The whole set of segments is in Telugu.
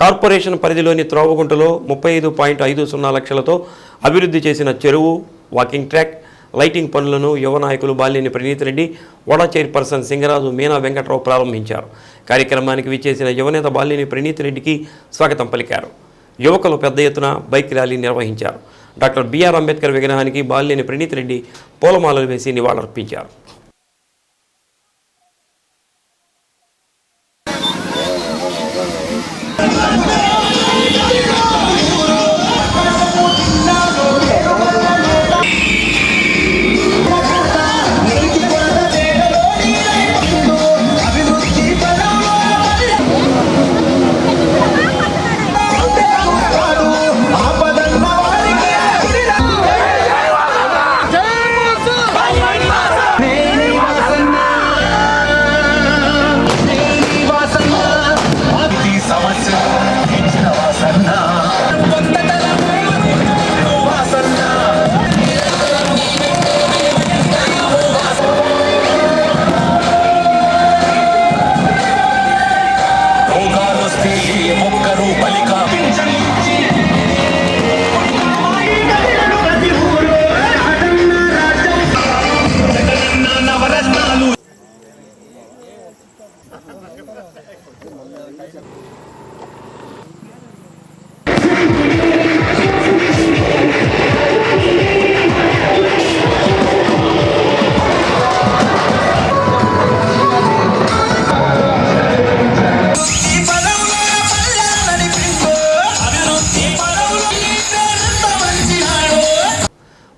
కార్పొరేషన్ పరిధిలోని త్రోవగుంటలో ముప్పై ఐదు పాయింట్ ఐదు సున్నా లక్షలతో అభివృద్ధి చేసిన చెరువు వాకింగ్ ట్రాక్ లైటింగ్ పనులను యువ నాయకులు బాలినేని ప్రణీత్ రెడ్డి వడా చైర్పర్సన్ సింగరాజు మీనా వెంకట్రావు ప్రారంభించారు. కార్యక్రమానికి విచ్చేసిన యువనేత బాలినేని ప్రణీత్ రెడ్డికి స్వాగతం పలికారు. యువకులు పెద్ద ఎత్తున బైక్ ర్యాలీ నిర్వహించారు. డాక్టర్ బిఆర్ అంబేద్కర్ విగ్రహానికి బాలినేని ప్రణీత్ రెడ్డి పూలమాలలు వేసి నివాళులర్పించారు.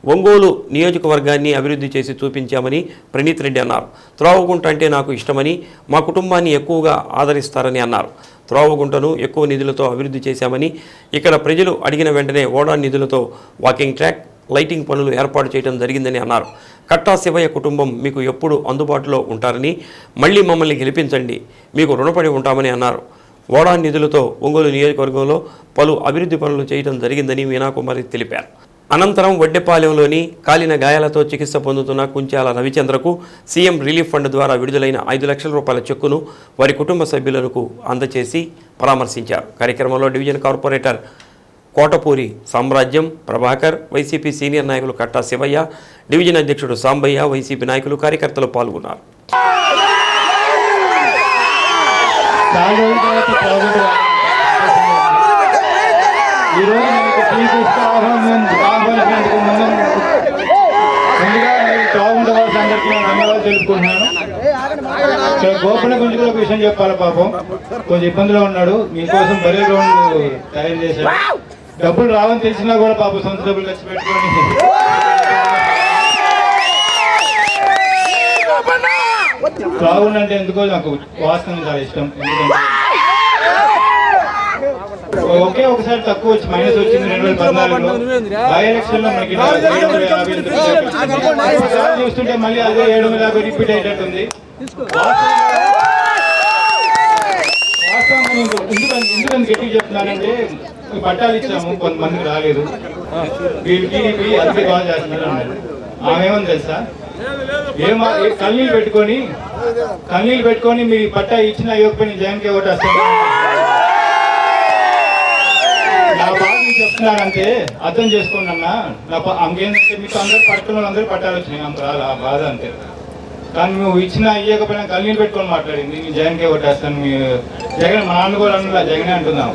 ఒంగోలు నియోజకవర్గాన్ని అభివృద్ధి చేసి చూపించామని ప్రణీత్ రెడ్డి అన్నారు. త్రోవగుంట అంటే నాకు ఇష్టమని మా కుటుంబాన్ని ఎక్కువగా ఆదరిస్తారని అన్నారు. త్రోవగుంటను ఎక్కువ నిధులతో అభివృద్ధి చేశామని ఇక్కడ ప్రజలు అడిగిన వెంటనే ఓడా నిధులతో వాకింగ్ ట్రాక్ లైటింగ్ పనులు ఏర్పాటు చేయడం జరిగిందని అన్నారు. కట్టా శివయ్య కుటుంబం మీకు ఎప్పుడు అందుబాటులో ఉంటారని మళ్ళీ మమ్మల్ని గెలిపించండి మీకు రుణపడి ఉంటామని అన్నారు. ఓడా నిధులతో ఒంగోలు నియోజకవర్గంలో పలు అభివృద్ధి పనులు చేయడం జరిగిందని మీనాకుమారి తెలిపారు. అనంతరం వడ్డెపాలెంలోని కాలిన గాయాలతో చికిత్స పొందుతున్న కుంచాల రవిచంద్రకు సీఎం రిలీఫ్ ఫండ్ ద్వారా విడుదలైన ఐదు లక్షల రూపాయల చెక్కును వారి కుటుంబ సభ్యులకు అందజేసి పరామర్శించారు. కార్యక్రమంలో డివిజన్ కార్పొరేటర్ కోటపూరి సామ్రాజ్యం ప్రభాకర్ వైసీపీ సీనియర్ నాయకులు కట్టా శివయ్య డివిజన్ అధ్యక్షుడు సాంబయ్య వైసీపీ నాయకులు కార్యకర్తలు పాల్గొన్నారు. చాలా ఇక్కడ గోపన గుంజుకుల విషయం చెప్పాలి పాపం? కొంచెం ఇబ్బందిలో ఉన్నాడు. మీకోసం బరే గ్రౌండ్ తయారు చేశాడు. డబ్బులు రావని తెలిసినా కూడా పాపం సొంత డబ్బులు ఖర్చు పెట్టుకొని. బాగుండు అంటే ఎందుకో నాకు వాసన చాలా ఇష్టం. ఎందుకంటే ఒకే ఒకసారి తక్కువ వచ్చి మైనస్ వచ్చింది రెండు వేల పద్నాలుగులో బై ఎలక్షన్లో మనకి చూస్తుంటే మళ్ళీ అదే ఏడు వందల యాభై రిపీట్ అయ్యేటట్టుంది ఎందుకని గట్టిగా చెప్తున్నానంటే పట్టాలు ఇచ్చాము కొంతమందికి రాలేదు. టీడీపీ అందుకే బాగా చేస్తున్నారు ఆమె ఏమని తెలుసా? ఏమా ఏ కన్నీళ్ళు పెట్టుకొని కన్నీళ్ళు పెట్టుకొని మీ పట్టా ఇచ్చిన ఇవ్వకపోయిన జగన్కి ఓటేస్తాను చెప్తున్నానంటే అర్థం చేసుకోండి అన్న. నా ప- మీకు అందరూ పట్టుకున్న అందరూ పట్టాలు వచ్చినాయి. అంత రాదు ఆ బాధ అంతే. కానీ నువ్వు ఇచ్చిన ఇవ్వకపోయినా కన్నీళ్ళు పెట్టుకొని మాట్లాడింది. మీ జగన్కే కొట్టేస్తాను. మీ జగన్ మా నాన్న కూడా అన్న జగనే అంటున్నాం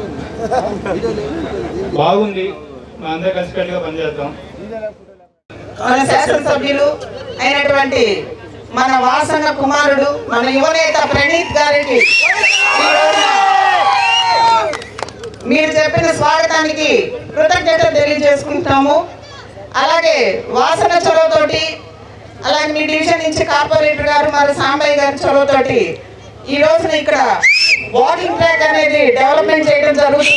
బాగుంది. మా అందరు కలిసికట్టుగా పనిచేద్దాం. మన శాసనసభ్యులు అయినటువంటి మన వాసన కుమారుడు మన యువనేత ప్రణీత్ గారికి చెప్పిన స్వాగతానికి కృతజ్ఞతలు తెలియజేసుకుంటాము. అలాగే వాసన చొరవతోటి అలాగే మీ డివిజన్ నుంచి కార్పొరేటర్ గారు మరి సాంబయ్య గారి చొరవతోటి ఈ రోజున ఇక్కడ వాకింగ్ ట్రాక్ అనేది డెవలప్మెంట్ చేయడం జరుగుతుంది.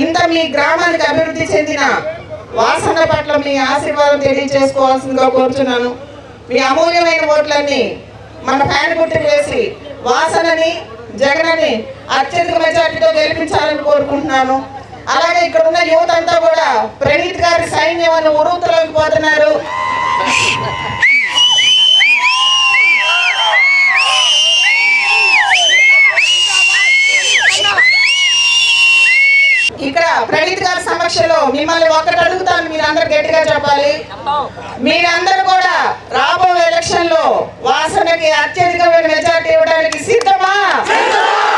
ఇంత మీ గ్రామానికి అభివృద్ధి చెందిన వాసన పట్ల మీ ఆశీర్వాదం తెలియజేసుకోవాల్సిందిగా కోరుచున్నాను. మీ అమూల్యమైన ఓట్లన్నీ మన ఫ్యాన్ గుర్తుకు వేసి వాసనని జగనని అత్యధిక మెజార్టీతో గెలిపించాలని కోరుకుంటున్నాను. అలాగే ఇక్కడ ఉన్న యువత అంతా కూడా ప్రణీత్ గారి సైన్యం అని ఉరువుతలోకి పోతున్నారు. మిమ్మల్ని ఒక్కటి అడుగుతాను మీరందరూ గట్టిగా చెప్పాలి. మీరందరూ కూడా రాబోయే ఎలక్షన్లో వాసనకి అత్యధికమైన మెజార్టీ ఇవ్వడానికి సిద్ధమా సిద్ధమా?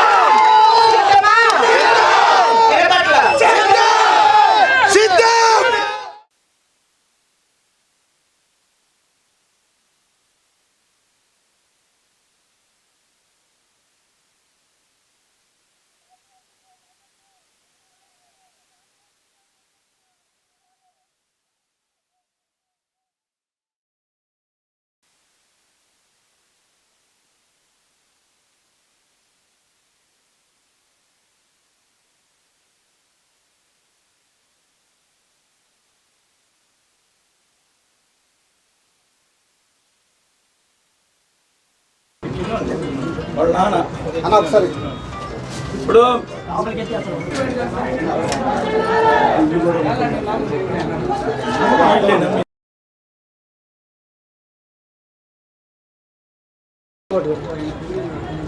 ఇప్పుడు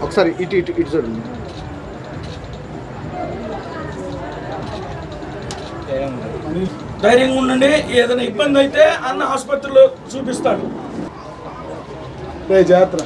ఒకసారి ఇటు ఇటు ఇటు చూడండి ధైర్యంగా ఉండండి. ఏదైనా ఇబ్బంది అయితే అన్న ఆసుపత్రిలో చూపిస్తాడు. జాగ్రత్త